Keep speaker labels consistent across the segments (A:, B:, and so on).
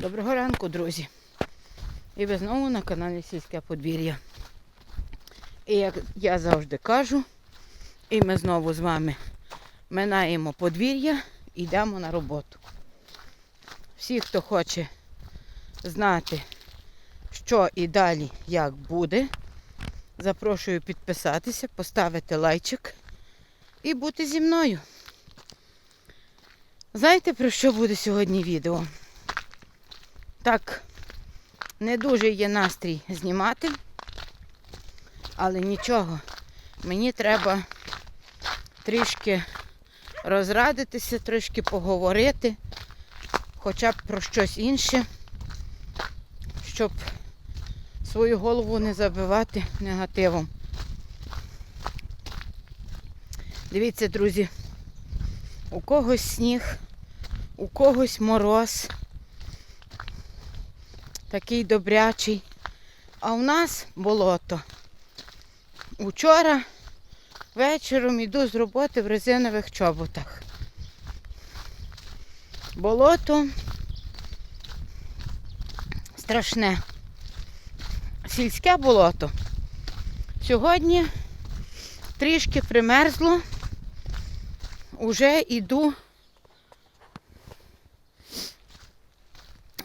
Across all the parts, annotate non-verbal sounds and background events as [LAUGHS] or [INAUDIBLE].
A: Доброго ранку, друзі. І ви знову на каналі Сільське подвір'я. І як я завжди кажу, і ми знову з вами минаємо подвір'я йдемо на роботу. Всі, хто хоче знати, що і далі як буде, запрошую підписатися, поставити лайчик і бути зі мною. Знаєте, про що буде сьогодні відео? Так, не дуже є настрій знімати, але нічого. Мені треба трішки розрадитися, трішки поговорити, хоча б про щось інше, щоб свою голову не забивати негативом. Дивіться, друзі, у когось сніг, у когось мороз такий добрячий. А у нас болото. Учора вечором йду з роботи в резинових чоботах. Болото страшне. Сільське болото. Сьогодні трішки примерзло. Уже йду.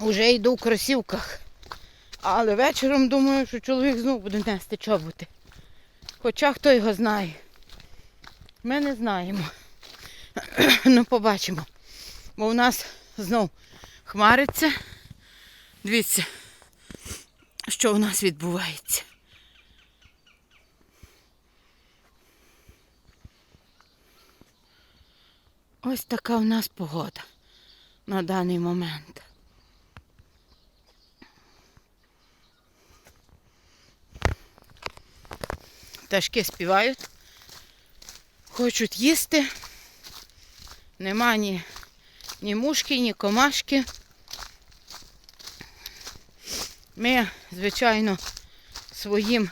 A: Уже йду в кросівках. Але вечором думаю, що чоловік знову буде нести чоботи. Хоча хто його знає. Ми не знаємо. [CLEARS THROAT] ну, побачимо. Бо у нас знов хмариться. Дивіться, що у нас відбувається. Ось така у нас погода на даний момент. Пташки співають, хочуть їсти. Нема ні, ні мушки, ні комашки. Ми, звичайно, своїм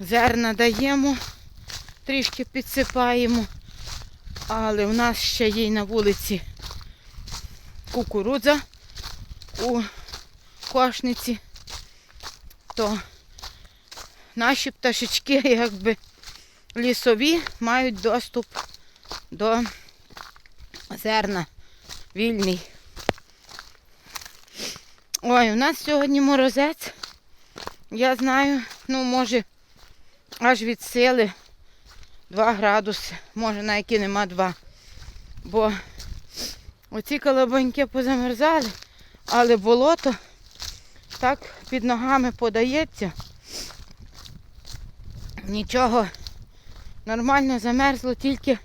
A: зерна даємо, трішки підсипаємо, але в нас ще є на вулиці кукурудза у кошниці, то наші пташечки, [LAUGHS] якби лісові, мають доступ до зерна вільний. Ой, у нас сьогодні морозець. Я знаю, ну може аж від сили 2 градуси, може на які нема 2. Бо оці колобоньки позамерзали, але болото так під ногами подається. Нічого нормально замерзло тільки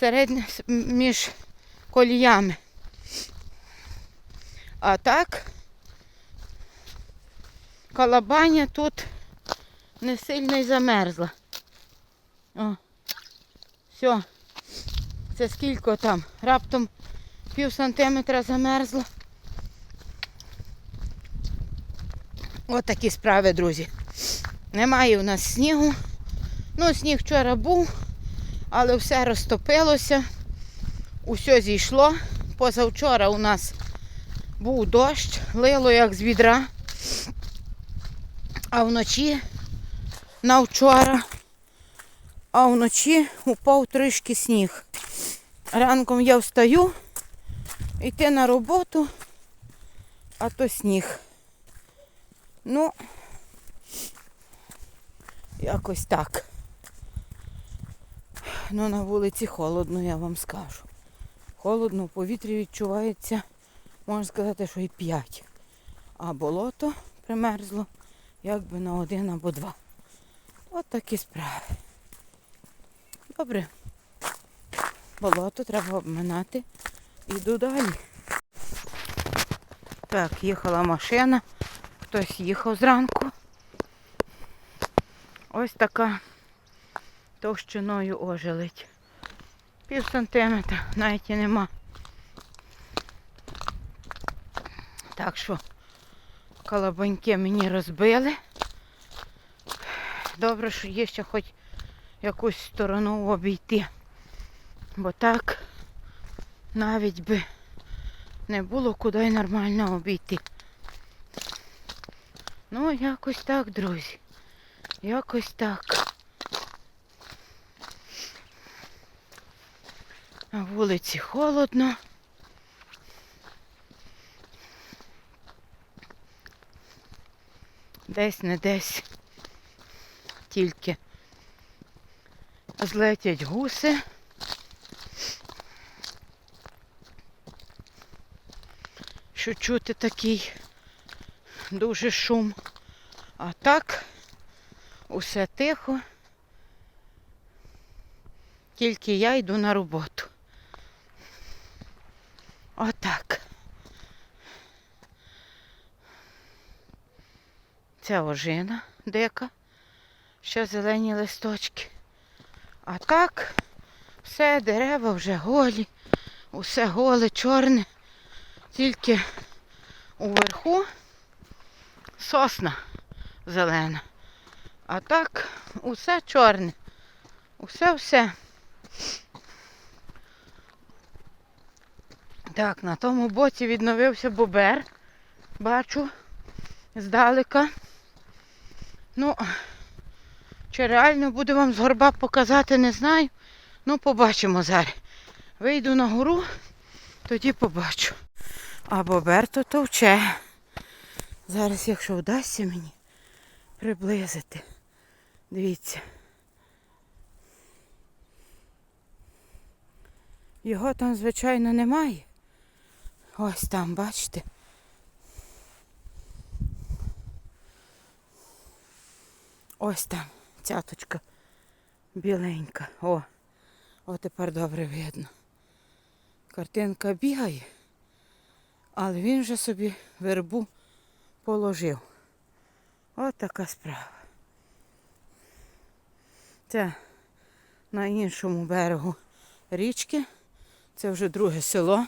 A: середньо с- м- між коліями. А так калабаня тут не сильно й замерзла. О, все. Це скільки там? Раптом пів сантиметра замерзло. От такі справи, друзі. Немає у нас снігу. Ну, сніг вчора був, але все розтопилося. Усе зійшло. Позавчора у нас був дощ, лило як з відра. А вночі на вчора, а вночі упав трішки сніг. Ранком я встаю, йти на роботу, а то сніг. Ну, якось так. Ну, на вулиці холодно, я вам скажу. Холодно, в повітрі відчувається, можна сказати, що і 5. А болото примерзло якби на один або два. От такі справи. Добре. Болото треба обминати. Іду далі. Так, їхала машина. Хтось їхав зранку. Ось така товщиною ожеледь. Пів сантиметра, навіть і нема. Так що колобоньки мені розбили. Добре, що є ще хоч якусь сторону обійти. Бо так навіть би не було куди нормально обійти. Ну, якось так, друзі. Якось так. На вулиці холодно. Десь не десь. Тільки злетять гуси. Що чути такий дуже шум. А так усе тихо. Тільки я йду на роботу. Отак. Ця ожина дика. Ще зелені листочки. А так все дерева вже голі, усе голе, чорне. Тільки уверху сосна зелена. А так усе чорне. Усе-все. Так, на тому боці відновився бобер. Бачу здалека. Ну, чи реально буду вам з горба показати, не знаю. Ну, побачимо зараз. Вийду на гору, тоді побачу. А бобер то товче. Зараз, якщо вдасться мені приблизити. Дивіться. Його там, звичайно, немає. Ось там, бачите. Ось там цяточка біленька. О, о, тепер добре видно. Картинка бігає, але він вже собі вербу положив. От така справа. Це на іншому берегу річки. Це вже друге село.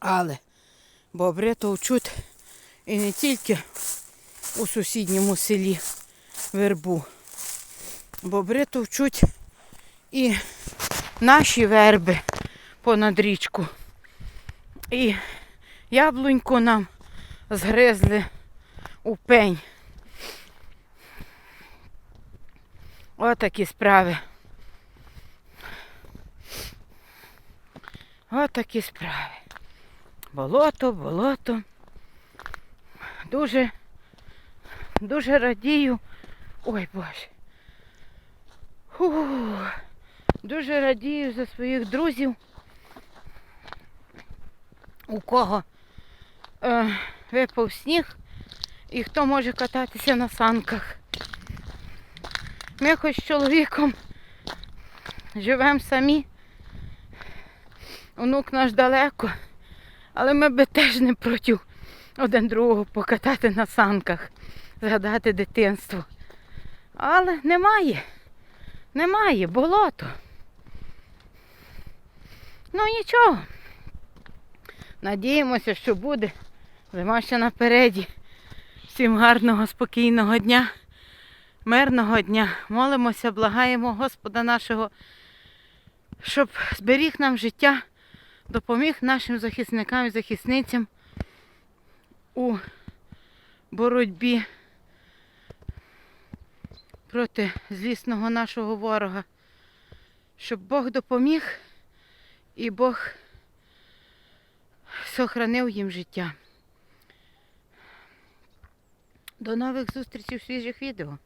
A: Але бобри товчуть і не тільки у сусідньому селі вербу. Бобри товчуть і наші верби понад річку. І яблуньку нам згризли у пень. Отакі справи. Отакі справи. Болото, болото. Дуже, дуже радію. Ой Боже. Фу. Дуже радію за своїх друзів. У кого е, випав сніг і хто може кататися на санках. Ми хоч з чоловіком живемо самі. Онук наш далеко, але ми би теж не проти один другого покатати на санках, згадати дитинство. Але немає. Немає, болото. Ну нічого. Надіємося, що буде. Зима ще напереді. Всім гарного, спокійного дня, мирного дня. Молимося, благаємо Господа нашого, щоб зберіг нам життя, допоміг нашим захисникам і захисницям у боротьбі проти злісного нашого ворога. Щоб Бог допоміг і Бог сохранив їм життя. До нових зустрічей в свіжих відео.